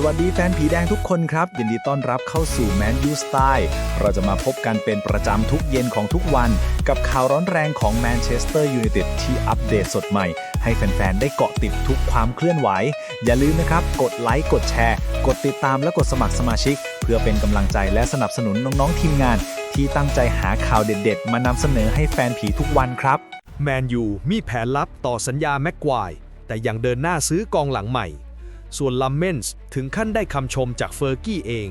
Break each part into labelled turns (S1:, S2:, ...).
S1: สวัสดีแฟนผีแดงทุกคนครับ ยินดีต้อนรับเข้าสู่ Man U Style เราจะมาพบกันเป็นประจำทุกเย็นของทุกวัน กับข่าวร้อนแรงของ Manchester United ที่อัปเดตสดใหม่ ให้แฟนๆ ได้เกาะติดทุกความเคลื่อนไหว อย่าลืมนะครับ กดไลค์กดแชร์ กดติดตามและกดสมัครสมาชิก เพื่อเป็นกำลังใจและสนับสนุนน้องๆ ทีมงาน ที่ตั้งใจหาข่าวเด็ดๆ มานำเสนอให้แฟนผีทุกวันครับ
S2: แมนยูมีแผนลับต่อสัญญาแม็กควายแต่ยังเดินหน้าซื้อกองหลังใหม่ ส่วนลัมเมนส์ถึงขั้นได้คำชมจากเฟอร์กี้เอง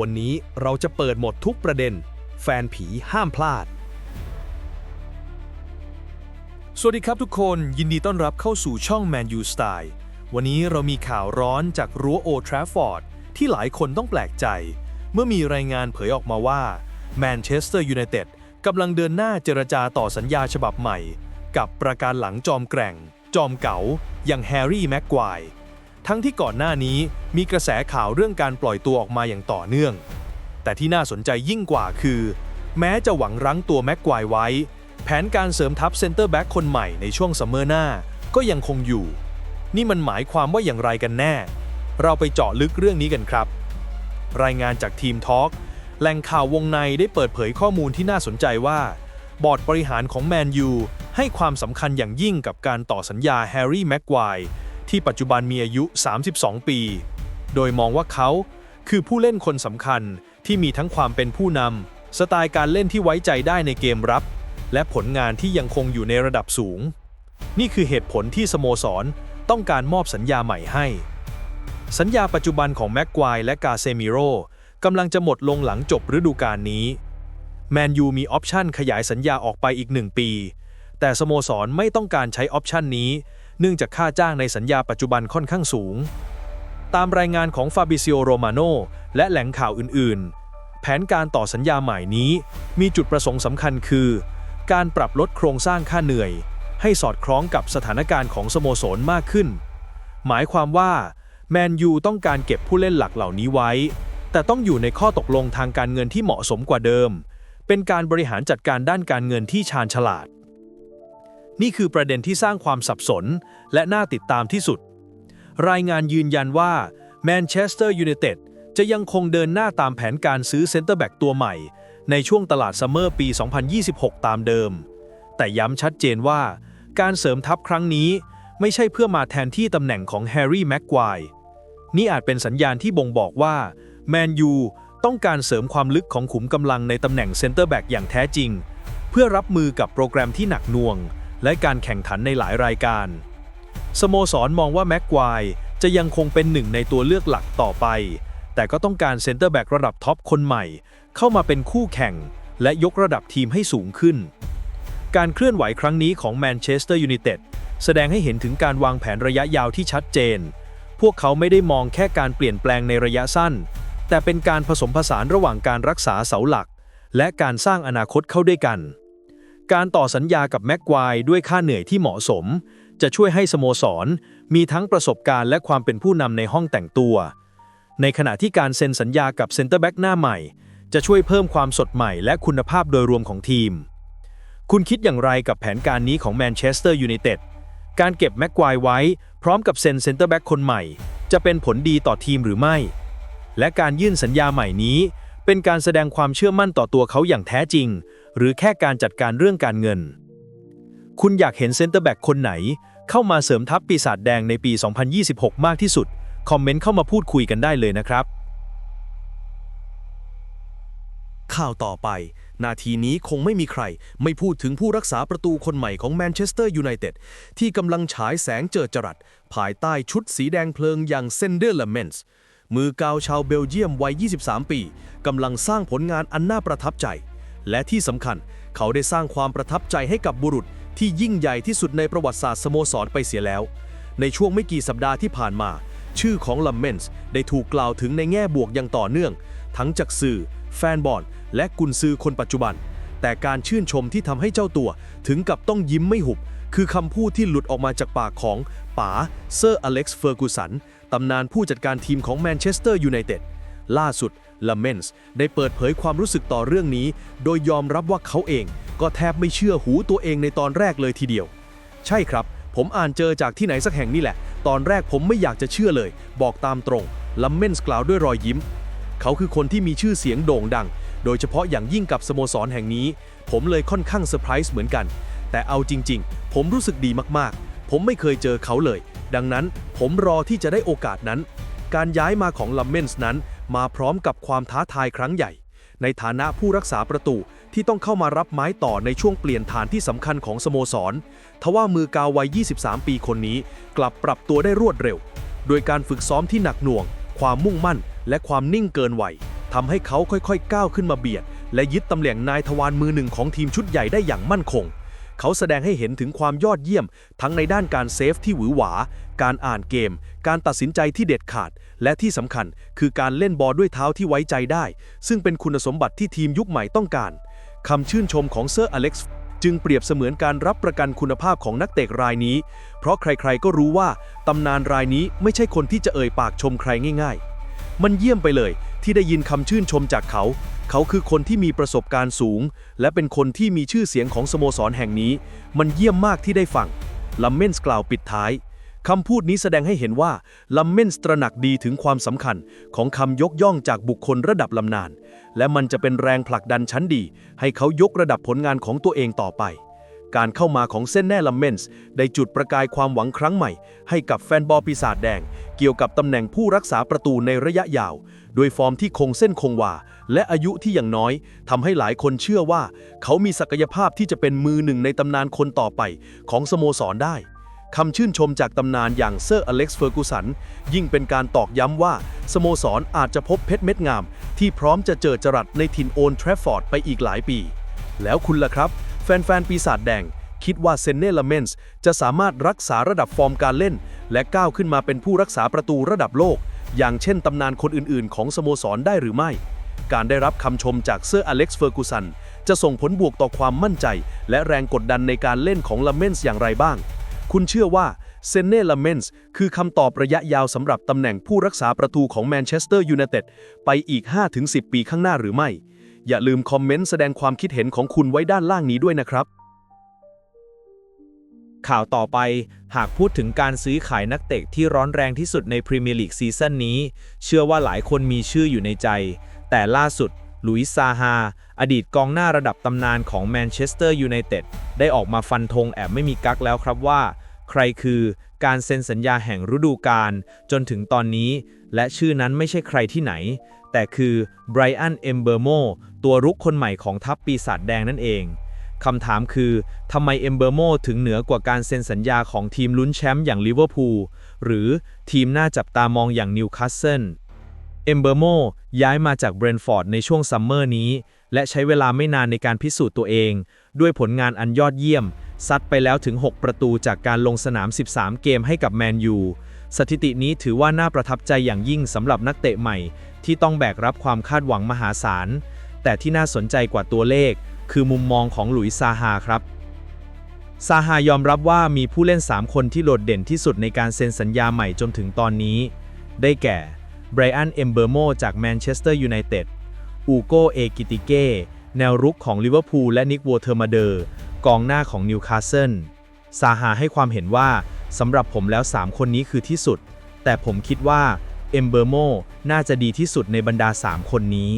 S2: วันนี้เราจะเปิดหมดทุกประเด็น แฟนผีห้ามพลาด สวัสดีครับทุกคนยินดีต้อนรับเข้าสู่ช่อง Man U Style วันนี้เรามีข่าวร้อนจากรั้วโอทราฟอร์ดที่หลายคนต้องแปลกใจ เมื่อมีรายงานเผยออกมาว่าแมนเชสเตอร์ยูไนเต็ดกำลังเดินหน้าเจรจาต่อสัญญาฉบับใหม่ กับประการหลังจอมแกร่ง จอมเก๋าอย่างแฮร์รี่แม็กควาย ทั้งที่ก่อนหน้านี้มีกระแสข่าวเรื่องการปล่อยตัวออกมาอย่างต่อเนื่อง แต่ที่น่าสนใจยิ่งกว่าคือ แม้จะหวังรั้งตัวแม็กควายไว้ แผนการเสริมทัพเซนเตอร์แบ็กคนใหม่ในช่วงซัมเมอร์หน้าก็ยังคงอยู่ นี่มันหมายความว่าอย่างไรกันแน่ เราไปเจาะลึกเรื่องนี้กันครับ รายงานจากทีมทอล์กแหล่งข่าววงในได้เปิดเผยข้อมูลที่น่าสนใจว่า บอร์ดบริหารของแมนยูให้ความสำคัญอย่างยิ่งกับการต่อสัญญาแฮร์รี่แม็กควาย ที่ปัจจุบันมีอายุ 32 ปี โดยมองว่าเขาคือผู้เล่นคนสำคัญที่มีทั้งความเป็นผู้นำสไตล์การเล่นที่ไว้ใจได้ในเกมรับ และผลงานที่ยังคงอยู่ในระดับสูง นี่คือเหตุผลที่สโมสรต้องการมอบสัญญาใหม่ให้ สัญญาปัจจุบันของแม็กควายและกาเซมิโร่กำลังจะหมดลงหลังจบฤดูกาลนี้ แมนยูมีออปชันขยายสัญญาออกไปอีกหนึ่งปี แต่สโมสรไม่ต้องการใช้ออปชันนี้ เนื่องจากค่าจ้างในสัญญาปัจจุบันค่อนข้างสูง ตามรายงานของฟาบิซิโอโรมาโนและแหล่งข่าวอื่น ๆ แผนการต่อสัญญาใหม่นี้ มีจุดประสงค์สำคัญคือ การปรับลดโครงสร้างค่าเหนื่อย ให้สอดคล้องกับสถานการณ์ของสโมสรมากขึ้น หมายความว่าแมนยูต้องการเก็บผู้เล่นหลักเหล่านี้ไว้ แต่ต้องอยู่ในข้อตกลงทางการเงินที่เหมาะสมกว่าเดิม เป็นการบริหารจัดการด้านการเงินที่ชาญฉลาด นี่คือประเด็นที่สร้างความสับสน และน่าติดตามที่สุด รายงานยืนยันว่าแมนเชสเตอร์ยูไนเต็ดจะยังคงเดินหน้าตามแผนการซื้อเซนเตอร์แบ็กตัวใหม่ ในช่วงตลาดซัมเมอร์ปี 2026 ตามเดิม แต่ย้ำชัดเจนว่า การเสริมทัพครั้งนี้ไม่ใช่เพื่อมาแทนที่ตำแหน่งของแฮร์รี่แม็กควายนี่อาจเป็นสัญญาณที่บ่งบอกว่าแมนยูต้องการเสริมความลึกของขุมกำลังในตำแหน่งเซนเตอร์แบ็กอย่างแท้จริง เพื่อรับมือกับโปรแกรมที่หนักหน่วง และการแข่งขันในหลายรายการ สโมสรมองว่าแม็กควายจะยังคงเป็นหนึ่งในตัวเลือกหลักต่อไป แต่ก็ต้องการเซนเตอร์แบ็กระดับท็อปคนใหม่ เข้ามาเป็นคู่แข่ง และยกระดับทีมให้สูงขึ้น การเคลื่อนไหวครั้งนี้ของแมนเชสเตอร์ยูไนเต็ดแสดงให้เห็นถึงการวางแผนระยะยาวที่ชัดเจน พวกเขาไม่ได้มองแค่การเปลี่ยนแปลงในระยะสั้น แต่เป็นการผสมผสานระหว่างการรักษาเสาหลัก และการสร้างอนาคตเข้าด้วยกัน การต่อสัญญากับแม็กควายด้วยค่าเหนื่อยที่เหมาะสม จะช่วยให้สโมสร มีทั้งประสบการณ์และความเป็นผู้นำในห้องแต่งตัว ในขณะที่การเซ็นสัญญากับเซ็นเตอร์แบ็กหน้าใหม่ จะช่วยเพิ่มความสดใหม่และคุณภาพโดยรวมของทีม คุณคิดอย่างไรกับแผนการนี้ของแมนเชสเตอร์ยูไนเต็ดการเก็บแม็กควายไว้ พร้อมกับเซ็นเซ็นเตอร์แบ็กคนใหม่ จะเป็นผลดีต่อทีมหรือไม่ และการยื่นสัญญาใหม่นี้ เป็นการแสดงความเชื่อมั่นต่อตัวเขาอย่างแท้จริง หรือแค่การจัดการเรื่องการเงิน คุณอยากเห็นเซนเตอร์แบ็กคนไหน เข้ามาเสริมทัพปีศาจแดงในปี 2026 มากที่สุด คอมเมนต์เข้ามาพูดคุยกันได้เลยนะครับ
S3: ข่าวต่อไป นาทีนี้คงไม่มีใคร ไม่พูดถึงผู้รักษาประตูคนใหม่ของแมนเชสเตอร์ยูไนเต็ดที่กำลังฉายแสงเจิดจรัส ภายใต้ชุดสีแดงเพลิงอย่างเซนเดอร์ลเมนส์มือกาวชาวเบลเยียมวัย 23 ปี กำลังสร้างผลงานอันน่าประทับใจ และที่สำคัญ เขาได้สร้างความประทับใจให้กับบุรุษที่ยิ่งใหญ่ที่สุดในประวัติศาสตร์สโมสรไปเสียแล้ว ในช่วงไม่กี่สัปดาห์ที่ผ่านมา ชื่อของลัมเมนส์ได้ถูกกล่าวถึงในแง่บวกอย่างต่อเนื่อง ทั้งจากสื่อ แฟนบอลและกุนซือคนปัจจุบัน แต่การชื่นชมที่ทำให้เจ้าตัวถึงกับต้องยิ้มไม่หุบ คือคำพูดที่หลุดออกมาจากปากของป๋าเซอร์อเล็กซ์เฟอร์กูสันตำนานผู้จัดการทีมของแมนเชสเตอร์ยูไนเต็ด ล่าสุดลาเมนส์ได้เปิดเผยความรู้สึกต่อเรื่องนี้ โดยยอมรับว่าเขาเอง ก็แทบไม่เชื่อหูตัวเองในตอนแรกเลยทีเดียว ใช่ครับ ผมอ่านเจอจากที่ไหนสักแห่งนี่แหละ ตอนแรกผมไม่อยากจะเชื่อเลย บอกตามตรง
S2: ลัมเมนส์กล่าวด้วยรอยยิ้ม เขาคือคนที่มีชื่อเสียงโด่งดัง โดยเฉพาะอย่างยิ่งกับสโมสรแห่งนี้ ผมเลยค่อนข้างเซอร์ไพรส์เหมือนกัน แต่เอาจริง ๆ ผมรู้สึกดีมากๆ ผมไม่เคยเจอเขาเลย ดังนั้นผมรอที่จะได้โอกาสนั้น การย้ายมาของลัมเมนส์นั้น มาพร้อมกับความท้าทายครั้งใหญ่ ในฐานะผู้รักษาประตูที่ต้องเข้ามารับไม้ต่อในช่วงเปลี่ยนฐานที่สำคัญของสโมสร ทว่ามือกาววัย 23 ปีคนนี้ กลับปรับตัวได้รวดเร็ว โดยการฝึกซ้อมที่หนักหน่วง ความมุ่งมั่น และความนิ่งเกินวัยทำให้เขาค่อยๆ ก้าวขึ้นมาเบียด และยึดตำแหน่งนายทวารมือหนึ่งของทีมชุดใหญ่ได้อย่างมั่นคง เขาแสดงให้เห็นถึงความยอดเยี่ยม ทั้งในด้านการเซฟที่หวือหวา การอ่านเกม การตัดสินใจที่เด็ดขาด และที่สำคัญคือการเล่นบอลด้วยเท้าที่ไว้ใจได้ ซึ่งเป็นคุณสมบัติที่ทีมยุคใหม่ต้องการคำชื่นชมของเซอร์อเล็กซ์จึงเปรียบเสมือนการรับประกันคุณภาพของนักเตะรายนี้ เพราะใครๆก็รู้ว่าตำนานรายนี้ไม่ใช่คนที่จะเอ่ยปากชมใครง่าย ๆ มันเยี่ยมไปเลยที่ได้ยินคำชื่นชมจากเขา เขาคือคนที่มีประสบการณ์สูง และเป็นคนที่มีชื่อเสียงของสโมสรแห่งนี้ มันเยี่ยมมากที่ได้ฟังลัมเมนส์กล่าวปิดท้ายคำพูดนี้แสดงให้เห็นว่าลัมเมนส์ตระหนักดีถึงความสำคัญของคำยกย่องจากบุคคลระดับลำนาน และมันจะเป็นแรงผลักดันชั้นดี ให้เขายกระดับผลงานของตัวเองต่อไป การเข้ามาของเส้นแน่ลัมเมนส์ได้จุดประกายความหวังครั้งใหม่ ให้กับแฟนบอลปีศาจแดง เกี่ยวกับตำแหน่งผู้รักษาประตูในระยะยาว โดยฟอร์มที่คงเส้นคงวา และอายุที่อย่างน้อยทำให้หลายคนเชื่อว่า เขามีศักยภาพที่จะเป็นมือหนึ่งในตำนานคนต่อไปของสโมสรได้คำชื่นชมจากตำนานอย่างเซอร์อเล็กซ์เฟอร์กูสันยิ่งเป็นการตอกย้ำว่า สโมสรอาจจะพบเพชรเม็ดงาม ที่พร้อมจะเจอจรัสในถิ่นโอนแทรฟฟอร์ดไปอีกหลายปี แล้วคุณล่ะครับ แฟนๆ ปีศาจแดง คิดว่าเซนเน่ลาเมนส์จะสามารถรักษาระดับฟอร์มการเล่น และก้าวขึ้นมาเป็นผู้รักษาประตูระดับโลก อย่างเช่นตำนานคนอื่นๆ ของสโมสรได้หรือไม่ การได้รับคำชมจากเซอร์อเล็กซ์เฟอร์กูสันจะส่งผลบวกต่อความมั่นใจ และแรงกดดันในการเล่นของลาเมนส์อย่างไรบ้าง คุณเชื่อว่าเซนเน่ลาเมนส์คือคำตอบระยะยาวสำหรับตำแหน่งผู้รักษาประตูของแมนเชสเตอร์ยูไนเต็ดไปอีก 5-10 ปีข้างหน้าหรือไม่ อย่าลืมคอมเมนต์แสดงความคิดเห็นของคุณไว้ด้านล่างนี้ด้วยนะครับ
S4: ข่าวต่อไปหากพูดถึงการซื้อขายนักเตะที่ร้อนแรงที่สุดในพรีเมียร์ลีกซีซั่นนี้ เชื่อว่าหลายคนมีชื่ออยู่ในใจ แต่ล่าสุดลุยส์ซาฮา อดีตกองหน้าระดับตำนานของแมนเชสเตอร์ยูไนเต็ดได้ออกมาฟันธงแอบไม่มีกักแล้วครับว่า ใครคือการเซ็นสัญญาแห่งฤดูกาลจนถึงตอนนี้ และชื่อนั้นไม่ใช่ใครที่ไหน แต่คือไบรอัน เอมเบอร์โมตัวรุกคนใหม่ของทัพปีศาจแดงนั่นเอง คำถามคือทำไมเอมเบอร์โมถึงเหนือกว่าการเซ็นสัญญาของทีมลุ้นแชมป์อย่างลิเวอร์พูล หรือทีมน่าจับตามองอย่างนิวคาสเซิล เอมเบอร์โมย้ายมาจากเบรนฟอร์ดในช่วงซัมเมอร์นี้ และใช้เวลาไม่นานในการพิสูจน์ตัวเอง ด้วยผลงานอันยอดเยี่ยม ซัดไปแล้วถึง 6 ประตูจากการลงสนาม 13 เกมให้กับแมนยูสถิตินี้ถือว่าน่าประทับใจอย่างยิ่งสำหรับนักเตะใหม่ ที่ต้องแบกรับความคาดหวังมหาศาล แต่ที่น่าสนใจกว่าตัวเลข คือมุมมองของหลุยส์ซาฮาครับซาฮายอมรับว่ามีผู้เล่น 3 คนที่โดดเด่นที่สุดในการเซ็นสัญญาใหม่จนถึงตอนนี้ ได้แก่ไบรอันเอมเบอร์โมจากแมนเชสเตอร์ยูไนเต็ดอูโกเอกิติเก้แนวรุกของลิเวอร์พูลและนิกวอเทอร์มาเดอร์ กองหน้าของนิวคาสเซิลซาฮาให้ความเห็นว่าสำหรับผมแล้ว 3 คนนี้คือที่สุด แต่ผมคิดว่าเอมเบอร์โมน่าจะดีที่สุดในบรรดา 3 คนนี้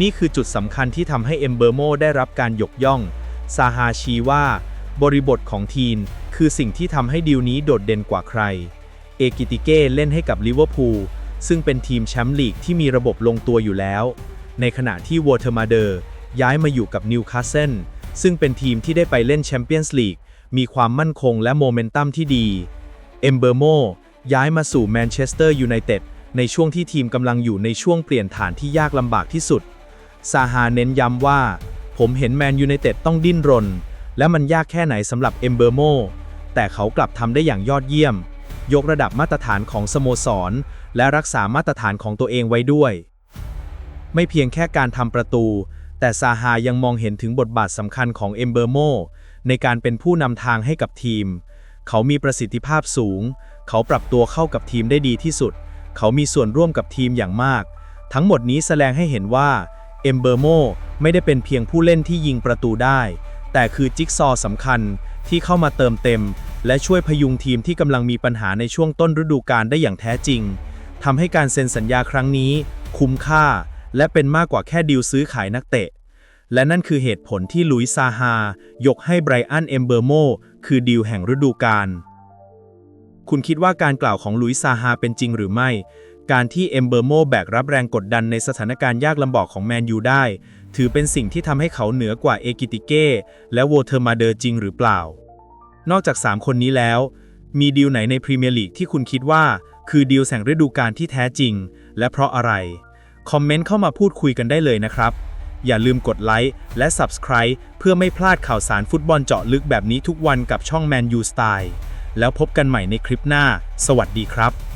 S4: นี่คือจุดสำคัญที่ทำให้เอมเบอร์โมได้รับการยกย่องซาฮาชี้ว่า บริบทของทีมคือสิ่งที่ทำให้ดีลนี้โดดเด่นกว่าใคร เอกิติเก้เล่นให้กับลิเวอร์พูลซึ่งเป็นทีมแชมป์ลีกที่มีระบบลงตัวอยู่แล้ว ในขณะที่วอเทอร์มาเดอร์ย้ายมาอยู่กับนิวคาสเซิล ซึ่งเป็นทีมที่ได้ไปเล่นแชมเปี้ยนส์ลีกมีความมั่นคงและโมเมนตัมที่ดี เอมเบอร์โมย้ายมาสู่แมนเชสเตอร์ยูไนเต็ดในช่วงที่ทีมกำลังอยู่ในช่วงเปลี่ยนฐานที่ยากลำบากที่สุด ซาฮาเน้นย้ำว่า ผมเห็นแมนยูไนเต็ดต้องดิ้นรน และมันยากแค่ไหนสำหรับเอมเบอร์โมแต่เขากลับทำได้อย่างยอดเยี่ยม ยกระดับมาตรฐานของสโมสร และรักษามาตรฐานของตัวเองไว้ด้วย ไม่เพียงแค่การทำประตู แต่ซาฮายังมองเห็นถึงบทบาทสำคัญของเอมเบอร์โมในการเป็นผู้นำทางให้กับทีม เขามีประสิทธิภาพสูง เขาปรับตัวเข้ากับทีมได้ดีที่สุด เขามีส่วนร่วมกับทีมอย่างมาก ทั้งหมดนี้แสดงให้เห็นว่าเอมเบอร์โมไม่ได้เป็นเพียงผู้เล่นที่ยิงประตูได้ แต่คือจิ๊กซอว์สำคัญที่เข้ามาเติมเต็ม และช่วยพยุงทีมที่กำลังมีปัญหาในช่วงต้นฤดูกาลได้อย่างแท้จริงทำให้การเซ็นสัญญาครั้งนี้ คุ้มค่า และเป็นมากกว่าแค่ดีลซื้อขายนักเตะ และนั่นคือเหตุผลที่ลุยซาฮา ยกให้ไบรอันเอมเบอร์โมคือดีลแห่งฤดูกาลคุณคิดว่าการกล่าวของลุยซาฮาเป็นจริงหรือไม่ การที่เอมเบอร์โมแบกรับแรงกดดันในสถานการณ์ยากลำบากของแมนยูได้ ถือเป็นสิ่งที่ทำให้เขาเหนือกว่าเอกิติเก้และโวเทอร์มาเดอร์จริงหรือเปล่า นอกจาก 3 คนนี้แล้ว มีดีลไหนในพรีเมียร์ลีกที่คุณคิดว่า คือดีลแสงฤดูกาลที่แท้จริง และเพราะอะไร คอมเมนต์เข้ามาพูดคุยกันได้เลยนะครับ อย่าลืมกดไลค์และ Subscribe เพื่อไม่พลาดข่าวสารฟุตบอลเจาะลึกแบบนี้ทุกวันกับช่อง Man U Style แล้วพบกันใหม่ในคลิปหน้า สวัสดีครับ